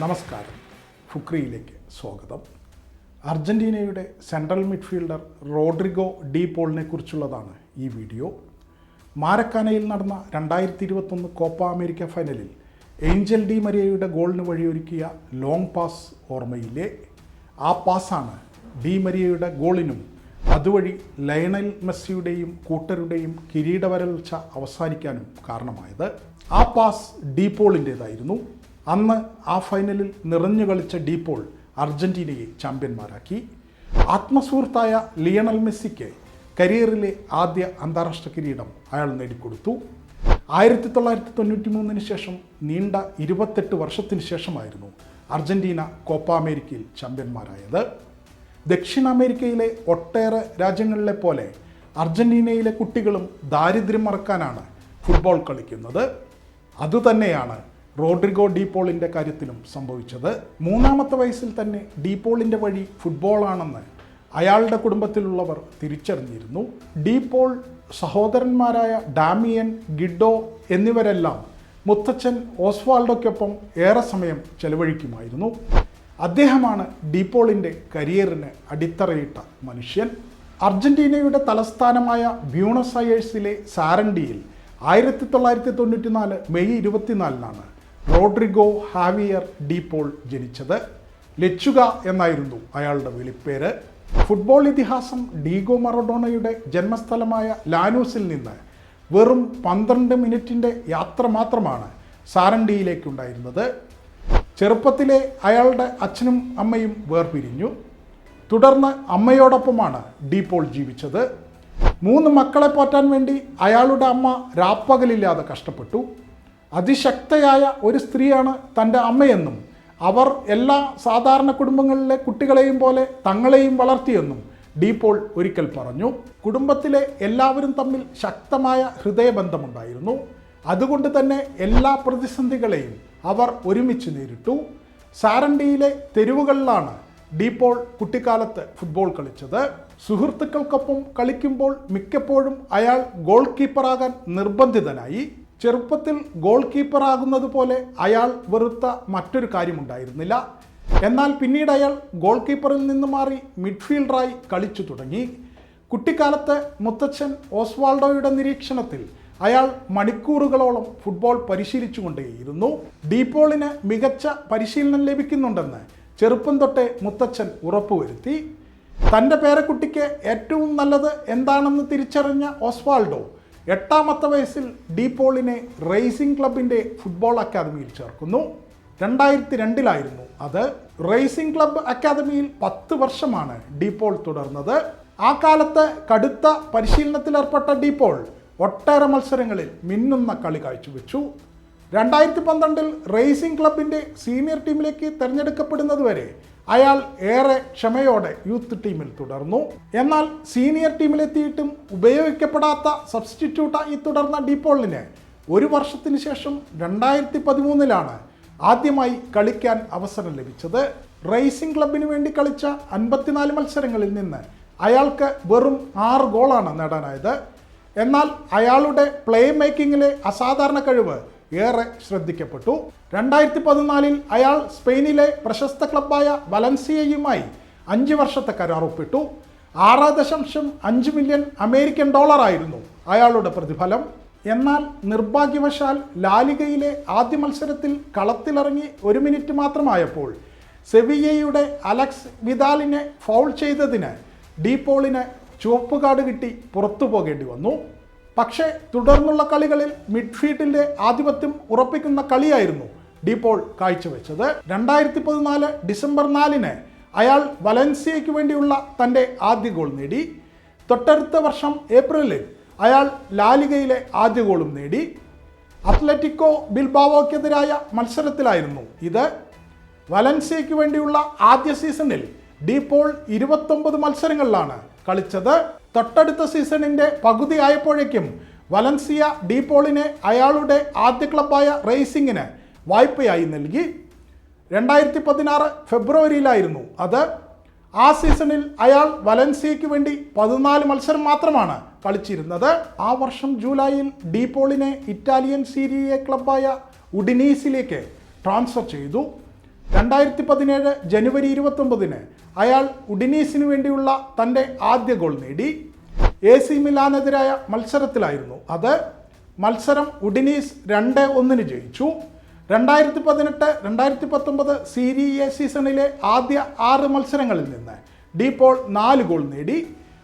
നമസ്കാരം. ഫുക്രിയിലേക്ക് സ്വാഗതം. അർജന്റീനയുടെ സെൻട്രൽ മിഡ്ഫീൽഡർ റോഡ്രിഗോ ഡി പോളിനെ കുറിച്ചുള്ളതാണ് ഈ വീഡിയോ. മാരക്കാനയിൽ നടന്ന രണ്ടായിരത്തി ഇരുപത്തൊന്ന് കോപ്പ അമേരിക്ക ഫൈനലിൽ ഏഞ്ചൽ ഡി മരിയയുടെ ഗോളിന് വഴിയൊരുക്കിയ ലോങ് പാസ് ഓർമ്മയിലെ ആ പാസ്സാണ് ഡി മരിയയുടെ ഗോളിനും അതുവഴി ലയണൽ മെസ്സിയുടെയും കൂട്ടരുടെയും കിരീടവരൾച്ച അവസാനിക്കാനും കാരണമായത്. ആ പാസ് ഡി ഡീപോളിന്റേതായിരുന്നു അന്ന് ആ ഫൈനലിൽ നിറഞ്ഞു കളിച്ച ഡീപോൾ അർജന്റീനയെ ചാമ്പ്യന്മാരാക്കി. ആത്മസുഹൃത്തായ ലിയണൽ മെസ്സിക്ക് കരിയറിലെ ആദ്യ അന്താരാഷ്ട്ര കിരീടം അയാൾ നേടിക്കൊടുത്തു. ആയിരത്തി തൊള്ളായിരത്തി തൊണ്ണൂറ്റി മൂന്നിന് ശേഷം നീണ്ട ഇരുപത്തെട്ട് വർഷത്തിന് ശേഷമായിരുന്നു അർജന്റീന കോപ്പ അമേരിക്കയിൽ ചാമ്പ്യന്മാരായത്. ദക്ഷിണ അമേരിക്കയിലെ ഒട്ടേറെ രാജ്യങ്ങളിലെ പോലെ അർജന്റീനയിലെ കുട്ടികളും ദാരിദ്ര്യം മറക്കാനാണ് ഫുട്ബോൾ കളിക്കുന്നത്. അതുതന്നെയാണ് റോഡ്രിഗോ ഡീപോളിന്റെ കാര്യത്തിലും സംഭവിച്ചത്. മൂന്നാമത്തെ വയസ്സിൽ തന്നെ ഡീപോളിന്റെ വഴി ഫുട്ബോളാണെന്ന് അയാളുടെ കുടുംബത്തിലുള്ളവർ തിരിച്ചറിഞ്ഞിരുന്നു. ഡീപോൾ സഹോദരന്മാരായ ഡാമിയൻ ഗിഡോ എന്നിവരെല്ലാം മുത്തച്ഛൻ ഓസ്വാൾഡോയ്ക്കൊപ്പം ഏറെ സമയം ചെലവഴിക്കുമായിരുന്നു. അദ്ദേഹമാണ് ഡീപോളിന്റെ കരിയറിന് അടിത്തറയിട്ട മനുഷ്യൻ. അർജന്റീനയുടെ തലസ്ഥാനമായ ബ്യൂണസ് അയേഴ്സിലെ സാരണ്ടിയിൽ ആയിരത്തി തൊള്ളായിരത്തി തൊണ്ണൂറ്റി നാല് മെയ് ഇരുപത്തിനാലിനാണ് റോഡ്രിഗോ ഹാവിയർ ഡീപോൾ ജനിച്ചത് ലച്ചുക എന്നായിരുന്നു അയാളുടെ വിളിപ്പേര്. ഫുട്ബോൾ ഇതിഹാസം ഡീഗോ മറഡോണയുടെ ജന്മസ്ഥലമായ ലാനൂസിൽ നിന്ന് വെറും പന്ത്രണ്ട് മിനിറ്റിന്റെ യാത്ര മാത്രമാണ് സാരണ്ടിയിലേക്കുണ്ടായിരുന്നത് ചെറുപ്പത്തിലെ അയാളുടെ അച്ഛനും അമ്മയും വേർപിരിഞ്ഞു. തുടർന്ന് അമ്മയോടൊപ്പമാണ് ഡീപോൾ ജീവിച്ചത്. മൂന്ന് മക്കളെ പോറ്റാൻ വേണ്ടി അയാളുടെ അമ്മ രാപ്പകലില്ലാതെ കഷ്ടപ്പെട്ടു. അതിശക്തയായ ഒരു സ്ത്രീയാണ് തന്റെ അമ്മയെന്നും അവർ എല്ലാ സാധാരണ കുടുംബങ്ങളിലെ കുട്ടികളെയും പോലെ തങ്ങളെയും വളർത്തിയെന്നും ഡീപോൾ ഒരിക്കൽ പറഞ്ഞു. കുടുംബത്തിലെ എല്ലാവരും തമ്മിൽ ശക്തമായ ഹൃദയബന്ധമുണ്ടായിരുന്നു. അതുകൊണ്ട് തന്നെ എല്ലാ പ്രതിസന്ധികളെയും അവർ ഒരുമിച്ച് നേരിട്ടു. സാരണ്ടിയിലെ തെരുവുകളിലാണ് ഡീപോൾ കുട്ടിക്കാലത്ത് ഫുട്ബോൾ കളിച്ചത്. സുഹൃത്തുക്കൾക്കൊപ്പം കളിക്കുമ്പോൾ മിക്കപ്പോഴും അയാൾ ഗോൾ കീപ്പറാകാൻ നിർബന്ധിതനായി. ചെറുപ്പത്തിൽ ഗോൾ കീപ്പറാകുന്നത് പോലെ അയാൾ വെറുത്ത മറ്റൊരു കാര്യമുണ്ടായിരുന്നില്ല. എന്നാൽ പിന്നീട് അയാൾ ഗോൾ കീപ്പറിൽ നിന്ന് മാറി മിഡ്ഫീൽഡറായി കളിച്ചു തുടങ്ങി. കുട്ടിക്കാലത്ത് മുത്തച്ഛൻ ഓസ്വാൾഡോയുടെ നിരീക്ഷണത്തിൽ അയാൾ മണിക്കൂറുകളോളം ഫുട്ബോൾ പരിശീലിച്ചുകൊണ്ടേയിരുന്നു. ഡീപോളിന് മികച്ച പരിശീലനം ലഭിക്കുന്നുണ്ടെന്ന് ചെറുപ്പം തൊട്ടേ മുത്തച്ഛൻ ഉറപ്പുവരുത്തി. തന്റെ പേരക്കുട്ടിക്ക് ഏറ്റവും നല്ലത് എന്താണെന്ന് തിരിച്ചറിഞ്ഞ ഓസ്വാൾഡോ എട്ടാമത്തെ വയസ്സിൽ ഡി ഡീപോളിനെ റേസിംഗ് ക്ലബിന്റെ ഫുട്ബോൾ അക്കാദമിയിൽ ചേർക്കുന്നു. രണ്ടായിരത്തി രണ്ടിലായിരുന്നു അത്. റേസിംഗ് ക്ലബ് അക്കാദമിയിൽ പത്ത് വർഷമാണ് ഡി പോൾ തുടർന്നത്. ആ കാലത്ത് കടുത്ത പരിശീലനത്തിലേർപ്പെട്ട ഡീപോൾ ഒട്ടേറെ മത്സരങ്ങളിൽ മിന്നുന്ന കളി കാഴ്ചവെച്ചു. രണ്ടായിരത്തി പന്ത്രണ്ടിൽ റേസിംഗ് ക്ലബിന്റെ സീനിയർ ടീമിലേക്ക് തിരഞ്ഞെടുക്കപ്പെടുന്നതുവരെ അയാൾ ഏറെ ക്ഷമയോടെ യൂത്ത് ടീമിൽ തുടർന്നു. എന്നാൽ സീനിയർ ടീമിലെത്തിയിട്ടും ഉപയോഗിക്കപ്പെടാത്ത സബ്സ്റ്റിറ്റ്യൂട്ടായി തുടർന്ന ഡീപോളിന് ഒരു വർഷത്തിന് ശേഷം രണ്ടായിരത്തി പതിമൂന്നിലാണ് ആദ്യമായി കളിക്കാൻ അവസരം ലഭിച്ചത്. റേസിംഗ് ക്ലബിന് വേണ്ടി കളിച്ച അൻപത്തിനാല് മത്സരങ്ങളിൽ നിന്ന് അയാൾക്ക് വെറും ആറ് ഗോളാണ് നേടാനായത്. എന്നാൽ അയാളുടെ പ്ലേ മേക്കിങ്ങിലെ അസാധാരണ കഴിവ് ഏറെ ശ്രദ്ധിക്കപ്പെട്ടു. രണ്ടായിരത്തി പതിനാലിൽ അയാൾ സ്പെയിനിലെ പ്രശസ്ത ക്ലബായ വലൻസിയയുമായി അഞ്ച് വർഷത്തെ കരാർ ഒപ്പിട്ടു ആറ് ദശാംശം അഞ്ച് മില്യൺ അമേരിക്കൻ ഡോളറായിരുന്നു അയാളുടെ പ്രതിഫലം. എന്നാൽ നിർഭാഗ്യവശാൽ ലാലിഗയിലെ ആദ്യ മത്സരത്തിൽ കളത്തിലിറങ്ങി ഒരു മിനിറ്റ് മാത്രമായപ്പോൾ സെവിയയുടെ അലക്സ് വിദാലിനെ ഫൗൾ ചെയ്തതിന് ഡീപോളിന് ചുവപ്പ് കാർഡ് കിട്ടി പുറത്തു പോകേണ്ടി വന്നു. പക്ഷേ തുടർന്നുള്ള കളികളിൽ മിഡ്ഫീൽഡിന്റെ ആധിപത്യം ഉറപ്പിക്കുന്ന കളിയായിരുന്നു ഡീപോൾ കാഴ്ചവെച്ചത്. രണ്ടായിരത്തി പതിനാല് ഡിസംബർ നാലിന് അയാൾ വലൻസിയയ്ക്ക് വേണ്ടിയുള്ള തന്റെ ആദ്യ ഗോൾ നേടി. തൊട്ടടുത്ത വർഷം ഏപ്രിലിൽ അയാൾ ലാലികയിലെ ആദ്യ ഗോളും നേടി. അത്ലറ്റിക്കോ ബിൽബാവോക്കെതിരായ മത്സരത്തിലായിരുന്നു ഇത്. വലൻസിയയ്ക്ക് വേണ്ടിയുള്ള ആദ്യ സീസണിൽ ഡീപോൾ ഇരുപത്തൊമ്പത് മത്സരങ്ങളിലാണ് കളിച്ചത്. തൊട്ടടുത്ത സീസണിന്റെ പകുതി ആയപ്പോഴേക്കും വലൻസിയ ഡീപോളിനെ അയാളുടെ ആദ്യ ക്ലബായ റേസിംഗിന് വായ്പയായി നൽകി. രണ്ടായിരത്തി പതിനാറ് ഫെബ്രുവരിയിലായിരുന്നു അത്. ആ സീസണിൽ അയാൾ വലൻസിയയ്ക്ക് വേണ്ടി പതിനാല് മത്സരം മാത്രമാണ് കളിച്ചിരുന്നത്. ആ വർഷം ജൂലൈയിൽ ഡീപോളിനെ ഇറ്റാലിയൻ സീരിയ ക്ലബായ ഉഡിനീസിലേക്ക് ട്രാൻസ്ഫർ ചെയ്തു. രണ്ടായിരത്തി പതിനേഴ് ജനുവരി ഇരുപത്തൊമ്പതിന് അയാൾ ഉഡിനീസിന് വേണ്ടിയുള്ള തന്റെ ആദ്യ ഗോൾ നേടി. എ സി മിലാനെതിരായ മത്സരത്തിലായിരുന്നു അത്. മത്സരം ഉഡിനീസ് രണ്ട് ഒന്നിന് ജയിച്ചു. രണ്ടായിരത്തി പതിനെട്ട് രണ്ടായിരത്തി പത്തൊമ്പത് സീരി എ സീസണിലെ ആദ്യ ആറ് മത്സരങ്ങളിൽ നിന്ന് ഡി പോൾ നാല് ഗോൾ നേടി.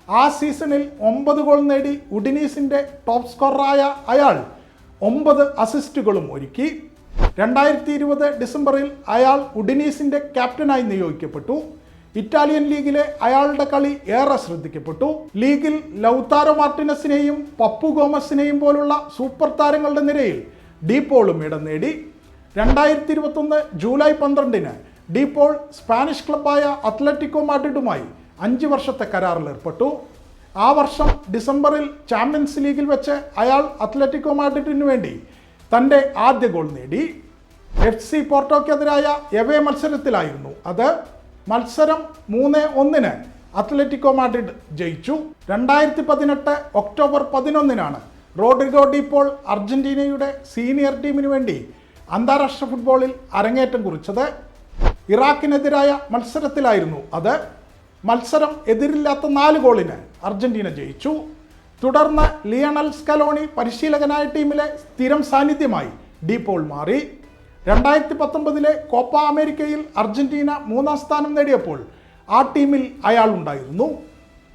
ആ സീസണിൽ ഒമ്പത് ഗോൾ നേടി ഉഡിനീസിന്റെ ടോപ്പ് സ്കോററായ അയാൾ ഒമ്പത് അസിസ്റ്റുകളും ഒരുക്കി. രണ്ടായിരത്തി ഇരുപത് ഡിസംബറിൽ അയാൾ ഉഡിനീസിന്റെ ക്യാപ്റ്റനായി നിയോഗിക്കപ്പെട്ടു. ഇറ്റാലിയൻ ലീഗിലെ അയാളുടെ കളി ഏറെ ശ്രദ്ധിക്കപ്പെട്ടു. ലീഗിൽ ലൗത്താരോ മാർട്ടിനസിനെയും പപ്പു ഗോമസിനെയും പോലുള്ള സൂപ്പർ താരങ്ങളുടെ നിരയിൽ ഡീപോളും ഇടം നേടി. രണ്ടായിരത്തി ഇരുപത്തൊന്ന് ജൂലൈ പന്ത്രണ്ടിന് ഡീപോൾ സ്പാനിഷ് ക്ലബായ അത്ലറ്റിക്കോ മാഡ്രിഡുമായി അഞ്ച് വർഷത്തെ കരാറിലേർപ്പെട്ടു ആ വർഷം ഡിസംബറിൽ ചാമ്പ്യൻസ് ലീഗിൽ വെച്ച് അയാൾ അത്ലറ്റിക്കോ മാഡ്രിഡിനു വേണ്ടി തന്റെ ആദ്യ ഗോൾ നേടി. എഫ് സി പോർട്ടോക്കെതിരായ എവേ മത്സരത്തിലായിരുന്നു അത്. മത്സരം മൂന്ന് ഒന്നിന് അത്ലറ്റിക്കോ മാഡ്രിഡ് ജയിച്ചു. രണ്ടായിരത്തി പതിനെട്ട് ഒക്ടോബർ പതിനൊന്നിനാണ് റോഡ്രിഗോ ഡിപ്പോൾ അർജന്റീനയുടെ സീനിയർ ടീമിന് വേണ്ടി അന്താരാഷ്ട്ര ഫുട്ബോളിൽ അരങ്ങേറ്റം കുറിച്ചത്. ഇറാഖിനെതിരായ മത്സരത്തിലായിരുന്നു അത്. മത്സരം എതിരില്ലാത്ത നാല് ഗോളിന് അർജന്റീന ജയിച്ചു. തുടർന്ന് ലിയണൽ സ്കലോണി പരിശീലകനായ ടീമിലെ സ്ഥിരം സാന്നിധ്യമായി ഡീപോൾ മാറി. രണ്ടായിരത്തി പത്തൊമ്പതിലെ കോപ്പ അമേരിക്കയിൽ അർജന്റീന മൂന്നാം സ്ഥാനം നേടിയപ്പോൾ ആ ടീമിൽ അയാൾ ഉണ്ടായിരുന്നു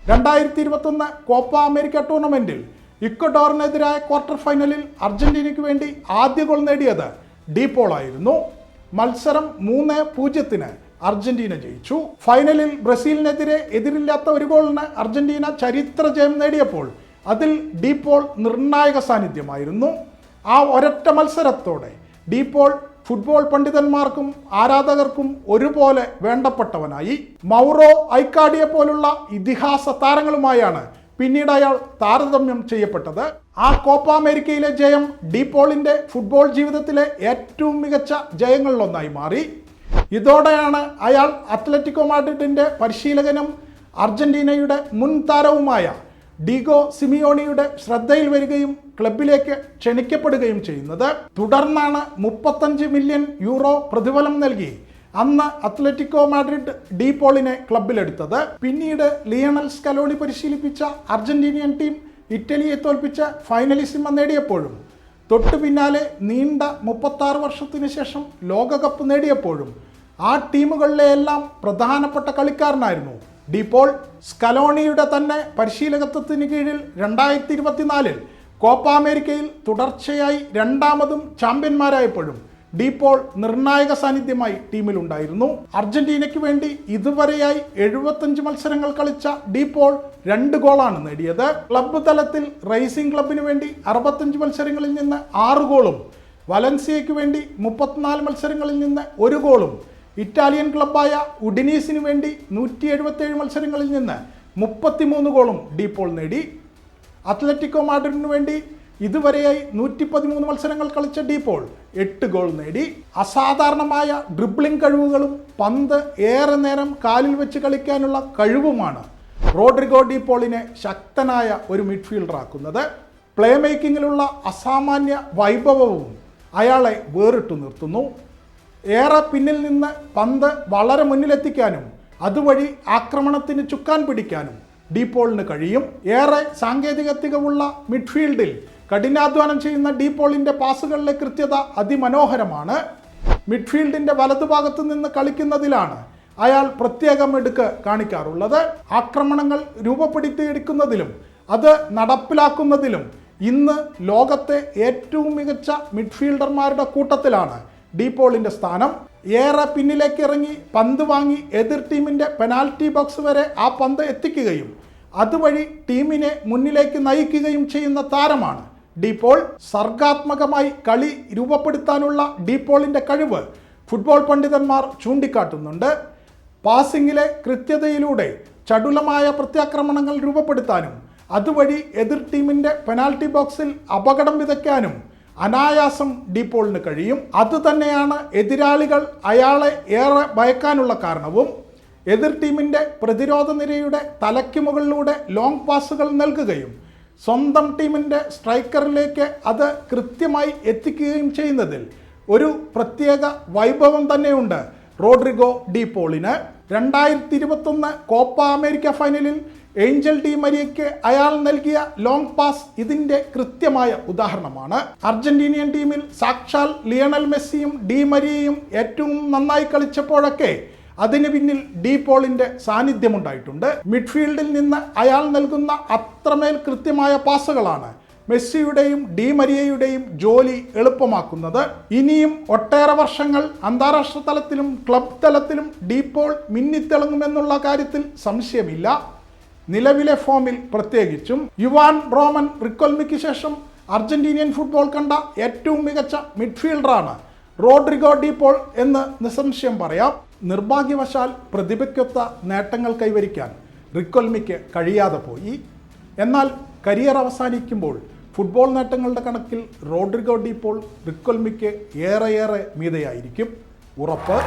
രണ്ടായിരത്തി ഇരുപത്തൊന്ന് കോപ്പ അമേരിക്ക ടൂർണമെന്റിൽ ഇക്വഡോറിനെതിരായ ക്വാർട്ടർ ഫൈനലിൽ അർജന്റീനയ്ക്ക് വേണ്ടി ആദ്യ ഗോൾ നേടിയത് ഡീപോൾ ആയിരുന്നു. മത്സരം മൂന്ന് പൂജ്യത്തിന് അർജന്റീന ജയിച്ചു. ഫൈനലിൽ ബ്രസീലിനെതിരെ എതിരില്ലാത്ത ഒരു ഗോളിന് അർജന്റീന ചരിത്ര ജയം നേടിയപ്പോൾ അതിൽ ഡീപോൾ നിർണായക സാന്നിധ്യമായിരുന്നു. ആ ഒരൊറ്റ മത്സരത്തോടെ ഡീപോൾ ഫുട്ബോൾ പണ്ഡിതന്മാർക്കും ആരാധകർക്കും ഒരുപോലെ വേണ്ടപ്പെട്ടവനായി. മൗറോ ഐക്കാഡിയെ പോലുള്ള ഇതിഹാസ താരങ്ങളുമായാണ് പിന്നീട് അയാൾ താരതമ്യം ചെയ്യപ്പെട്ടത്. ആ കോപ്പ അമേരിക്കയിലെ ജയം ഡീപോളിന്റെ ഫുട്ബോൾ ജീവിതത്തിലെ ഏറ്റവും മികച്ച ജയങ്ങളിലൊന്നായി മാറി. ഇതോടെയാണ് അയാൾ അത്ലറ്റിക്കോ മാഡ്രിഡിന്റെ പരിശീലകനും അർജന്റീനയുടെ മുൻ താരവുമായ ഡിഗോ സിമിയോണിയുടെ ശ്രദ്ധയിൽ വരികയും ക്ലബിലേക്ക് ക്ഷണിക്കപ്പെടുകയും ചെയ്യുന്നത്. തുടർന്നാണ് മുപ്പത്തഞ്ച് മില്യൺ യൂറോ പ്രതിഫലം നൽകി. അന്ന് അത്ലറ്റിക്കോ മാഡ്രിഡ് ഡീപോളിനെ ക്ലബിലെടുത്തത്. പിന്നീട് ലിയണൽ സ്കലോണി പരിശീലിപ്പിച്ച അർജന്റീനിയൻ ടീം ഇറ്റലിയെ തോൽപ്പിച്ച് ഫൈനലിസിമ നേടിയപ്പോഴും. തൊട്ടു പിന്നാലെ നീണ്ട മുപ്പത്താറ് വർഷത്തിന് ശേഷം ലോകകപ്പ് നേടിയപ്പോഴും ആ ടീമുകളിലെ എല്ലാം പ്രധാനപ്പെട്ട കളിക്കാരനായിരുന്നു. ഡിപോൾ സ്കലോണിയുടെ തന്നെ പരിശീലകത്വത്തിന് കീഴിൽ രണ്ടായിരത്തി ഇരുപത്തിനാലിൽ കോപ്പ അമേരിക്കയിൽ തുടർച്ചയായി രണ്ടാമതും ചാമ്പ്യന്മാരായപ്പോഴും ഡീപോൾ നിർണായക സാന്നിധ്യമായി ടീമിലുണ്ടായിരുന്നു. അർജന്റീനയ്ക്ക് വേണ്ടി ഇതുവരെയായി എഴുപത്തഞ്ച് മത്സരങ്ങൾ കളിച്ച ഡീപോൾ രണ്ട് ഗോളാണ് നേടിയത്. ക്ലബ്ബ് തലത്തിൽ റേസിംഗ് ക്ലബിന് വേണ്ടി അറുപത്തഞ്ച് മത്സരങ്ങളിൽ നിന്ന് ആറ് ഗോളും വലൻസിയയ്ക്ക് വേണ്ടി മുപ്പത്തിനാല് മത്സരങ്ങളിൽ നിന്ന് ഒരു ഗോളും ഇറ്റാലിയൻ ക്ലബ്ബായ ഉഡിനീസിന് വേണ്ടി നൂറ്റി എഴുപത്തേഴ് മത്സരങ്ങളിൽ നിന്ന് മുപ്പത്തിമൂന്ന് ഗോളും ഡീപോൾ നേടി. അത്ലറ്റിക്കോ മാഡ്രിഡിനു വേണ്ടി ഇതുവരെയായി നൂറ്റി പതിമൂന്ന് മത്സരങ്ങൾ കളിച്ച ഡീപോൾ എട്ട് ഗോൾ നേടി. അസാധാരണമായ ഡ്രിബ്ലിംഗ് കഴിവുകളും പന്ത് ഏറെ നേരം കാലിൽ വെച്ച് കളിക്കാനുള്ള കഴിവുമാണ് റോഡ്രിഗോ ഡീപോളിനെ ശക്തനായ ഒരു മിഡ്ഫീൽഡറാക്കുന്നത്. പ്ലേ മേക്കിങ്ങിലുള്ള അസാമാന്യ വൈഭവവും അയാളെ വേറിട്ടു നിർത്തുന്നു. ഏറെ പിന്നിൽ നിന്ന് പന്ത് വളരെ മുന്നിലെത്തിക്കാനും അതുവഴി ആക്രമണത്തിന് ചുക്കാൻ പിടിക്കാനും ഡീപോളിന് കഴിയും. ഏറെ സാങ്കേതിക തികവുള്ള മിഡ്ഫീൽഡിൽ കഠിനാധ്വാനം ചെയ്യുന്ന ഡീപോളിന്റെ പാസുകളിലെ കൃത്യത അതിമനോഹരമാണ്. മിഡ്ഫീൽഡിന്റെ വലതുഭാഗത്തു നിന്ന് കളിക്കുന്നതിലാണ് അയാൾ പ്രത്യേകം എടുക്ക് കാണിക്കാറുള്ളത്. ആക്രമണങ്ങൾ രൂപപ്പെടുത്തിയെടുക്കുന്നതിലും അത് നടപ്പിലാക്കുന്നതിലും ഇന്ന് ലോകത്തെ ഏറ്റവും മികച്ച മിഡ്ഫീൽഡർമാരുടെ കൂട്ടത്തിലാണ് ഡീപോളിന്റെ സ്ഥാനം. ഏറെ പിന്നിലേക്ക് ഇറങ്ങി പന്ത് വാങ്ങി എതിർ ടീമിന്റെ പെനാൽറ്റി ബോക്സ് വരെ ആ പന്ത് എത്തിക്കുകയും അതുവഴി ടീമിനെ മുന്നിലേക്ക് നയിക്കുകയും ചെയ്യുന്ന താരമാണ് ഡീപോൾ. സർഗാത്മകമായി കളി രൂപപ്പെടുത്താനുള്ള ഡീപോളിന്റെ കഴിവ് ഫുട്ബോൾ പണ്ഡിതന്മാർ ചൂണ്ടിക്കാട്ടുന്നുണ്ട്. പാസിംഗിലെ കൃത്യതയിലൂടെ ചടുലമായ പ്രത്യാക്രമണങ്ങൾ രൂപപ്പെടുത്താനും അതുവഴി എതിർ ടീമിന്റെ പെനാൽറ്റി ബോക്സിൽ അപകടം വിതയ്ക്കാനും അനായാസം ഡീപോളിന് കഴിയും. അതുതന്നെയാണ് എതിരാളികൾ അയാളെ ഏറെ ഭയക്കാനുള്ള കാരണവും. എതിർ ടീമിന്റെ പ്രതിരോധ നിരയുടെ തലയ്ക്ക് മുകളിലൂടെ ലോങ് പാസുകൾ നൽകുകയും സ്വന്തം ടീമിന്റെ സ്ട്രൈക്കറിലേക്ക് അത് കൃത്യമായി എത്തിക്കുകയും ചെയ്യുന്നതിൽ ഒരു പ്രത്യേക വൈഭവം തന്നെയുണ്ട്. റോഡ്രിഗോ ഡി പോളിന് രണ്ടായിരത്തി ഇരുപത്തൊന്ന് കോപ്പ അമേരിക്ക ഫൈനലിൽ ഏഞ്ചൽ ഡി മരിയയ്ക്ക് അയാൾ നൽകിയ ലോങ് പാസ് ഇതിന്റെ കൃത്യമായ ഉദാഹരണമാണ്. അർജന്റീനിയൻ ടീമിൽ സാക്ഷാൽ ലിയണൽ മെസ്സിയും ഡി മരിയയും ഏറ്റവും നന്നായി കളിച്ചപ്പോഴൊക്കെ അതിന് പിന്നിൽ ഡി പോളിന്റെ സാന്നിധ്യമുണ്ടായിട്ടുണ്ട്. മിഡ്ഫീൽഡിൽ നിന്ന് അയാൾ നൽകുന്ന അത്രമേൽ കൃത്യമായ പാസുകളാണ് മെസ്സിയുടെയും ഡി മരിയയുടെയും ജോലി എളുപ്പമാക്കുന്നത്. ഇനിയും ഒട്ടേറെ വർഷങ്ങൾ അന്താരാഷ്ട്ര തലത്തിലും ക്ലബ് തലത്തിലും ഡി പോൾ മിന്നിത്തിളങ്ങുമെന്നുള്ള കാര്യത്തിൽ സംശയമില്ല. നിലവിലെ ഫോമിൽ പ്രത്യേകിച്ചും യുവാൻ റോമൻ റിക്കോൽമിക്ക് ശേഷം അർജന്റീനിയൻ ഫുട്ബോൾ കണ്ട ഏറ്റവും മികച്ച മിഡ്ഫീൽഡറാണ് റോഡ്രിഗോ ഡി പോൾ എന്ന് നിസ്സംശയം പറയാം. നിർഭാഗ്യവശാൽ പ്രതിഭയ്ക്കൊത്ത നേട്ടങ്ങൾ കൈവരിക്കാൻ റിക്കൊൽമിക്ക് കഴിയാതെ പോയി. എന്നാൽ കരിയർ അവസാനിക്കുമ്പോൾ ഫുട്ബോൾ നേട്ടങ്ങളുടെ കണക്കിൽ റോഡ്രിഗോ ഡി പോൾ റിക്കൊൽമിക്ക് ഏറെയേറെ മീതയായിരിക്കും. ഉറപ്പ്.